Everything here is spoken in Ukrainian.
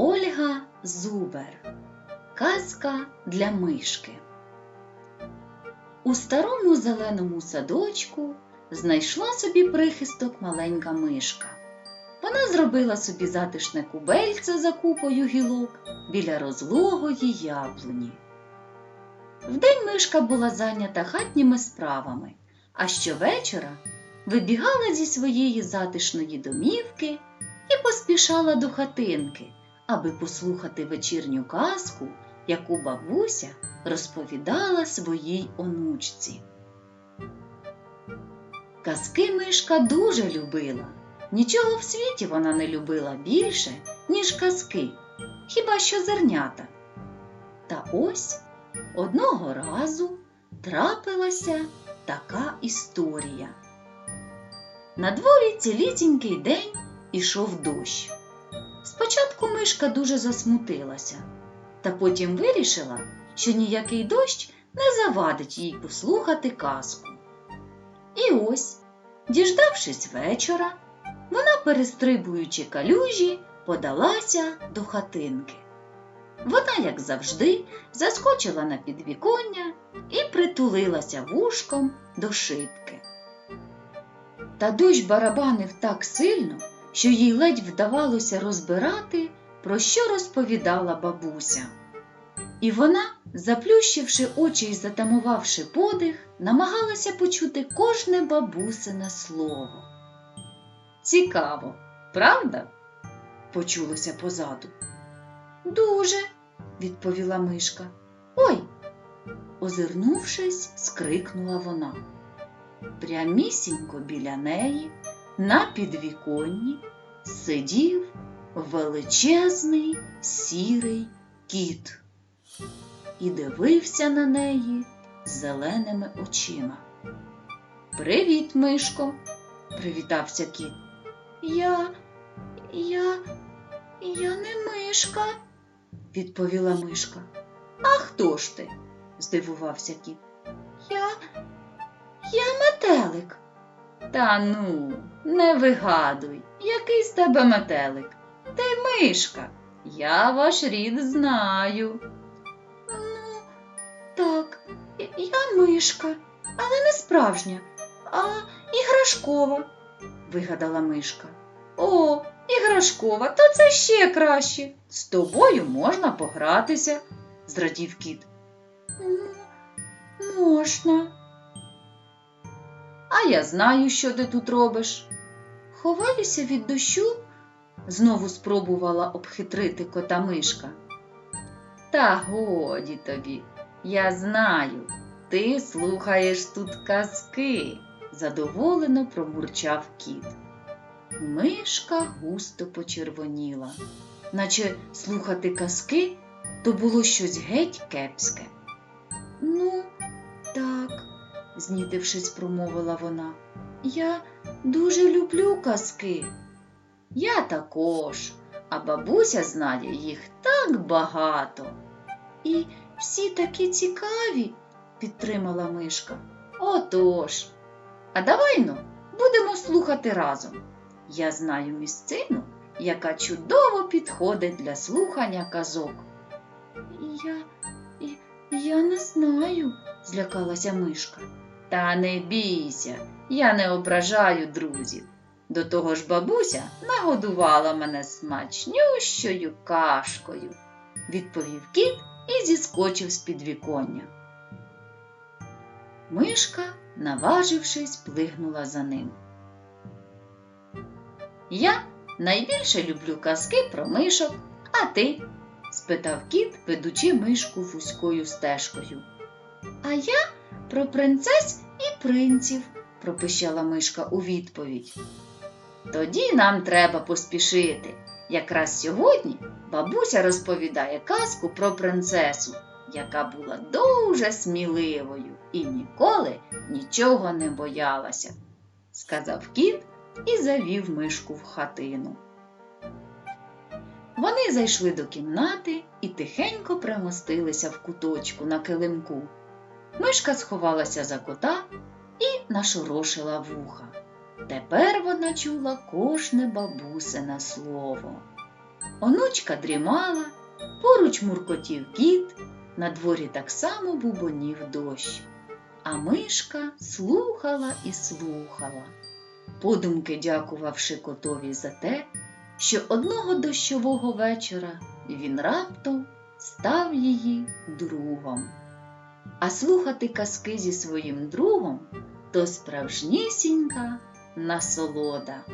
Ольга Зубер. Казка для мишки. У старому зеленому садочку знайшла собі прихисток маленька мишка. Вона зробила собі затишне кубельце за купою гілок біля розлогої яблуні. Вдень мишка була зайнята хатніми справами, а щовечора вибігала зі своєї затишної домівки і поспішала до хатинки, аби послухати вечірню казку, яку бабуся розповідала своїй онучці. Казки мишка дуже любила. Нічого в світі вона не любила більше, ніж казки, хіба що зернята. Та ось одного разу трапилася така історія. На дворі цілісінький день ішов дощ. Спочатку мишка дуже засмутилася, та потім вирішила, що ніякий дощ не завадить їй послухати казку. І ось, діждавшись вечора, вона, перестрибуючи калюжі, подалася до хатинки. Вона, як завжди, заскочила на підвіконня і притулилася вушком до шибки. Та дощ барабанив так сильно, що їй ледь вдавалося розбирати, про що розповідала бабуся. І вона, заплющивши очі і затамувавши подих, намагалася почути кожне бабусине слово. Цікаво, правда? почулося позаду. Дуже, відповіла мишка. Ой. Озирнувшись, скрикнула вона. Прямісінько біля неї, на підвіконні, сидів величезний сірий кіт і дивився на неї зеленими очима. Привіт, мишко, привітався кіт. Я, я, я не мишка, відповіла мишка. А хто ж ти? здивувався кіт. Я, я метелик. Та ну, не вигадуй, який з тебе метелик. Ти мишка. Я ваш рід знаю. Ну, так, я мишка, але не справжня, а іграшкова, вигадала мишка. О, іграшкова, то це ще краще. З тобою можна погратися, зрадів кіт. Можна. А я знаю, що ти тут робиш. Ховаюся від дощу, знову спробувала обхитрити кота мишка. Та годі тобі, я знаю, ти слухаєш тут казки, задоволено промурчав кіт. Мишка густо почервоніла, наче слухати казки то було щось геть кепське. Ну, знітившись, промовила вона, я дуже люблю казки. Я також, а бабуся знає їх так багато. І всі такі цікаві, підтримала мишка. Отож, а давай ну, будемо слухати разом. Я знаю місцину, яка чудово підходить для слухання казок. Я, я, я не знаю, злякалася мишка. Та не бійся, я не ображаю друзів. До того ж бабуся нагодувала мене смачнющою кашкою, відповів кіт і зіскочив з підвіконня. Мишка, наважившись, плигнула за ним. Я найбільше люблю казки про мишок, а ти? спитав кіт, ведучи мишку вузькою стежкою. А я про принцес і принців, пропищала мишка у відповідь. Тоді нам треба поспішити. Якраз сьогодні бабуся розповідає казку про принцесу, яка була дуже сміливою і ніколи нічого не боялася, сказав кіт і завів мишку в хатину. Вони зайшли до кімнати і тихенько примостилися в куточку на килимку. Мишка сховалася за кота і нашорошила вуха. Тепер вона чула кожне бабусине слово. Онучка дрімала, поруч муркотів кіт, на дворі так само бубонів дощ. А мишка слухала і слухала, подумки дякувавши котові за те, що одного дощового вечора він раптом став її другом. А слухати казки зі своїм другом то справжнісінька насолода.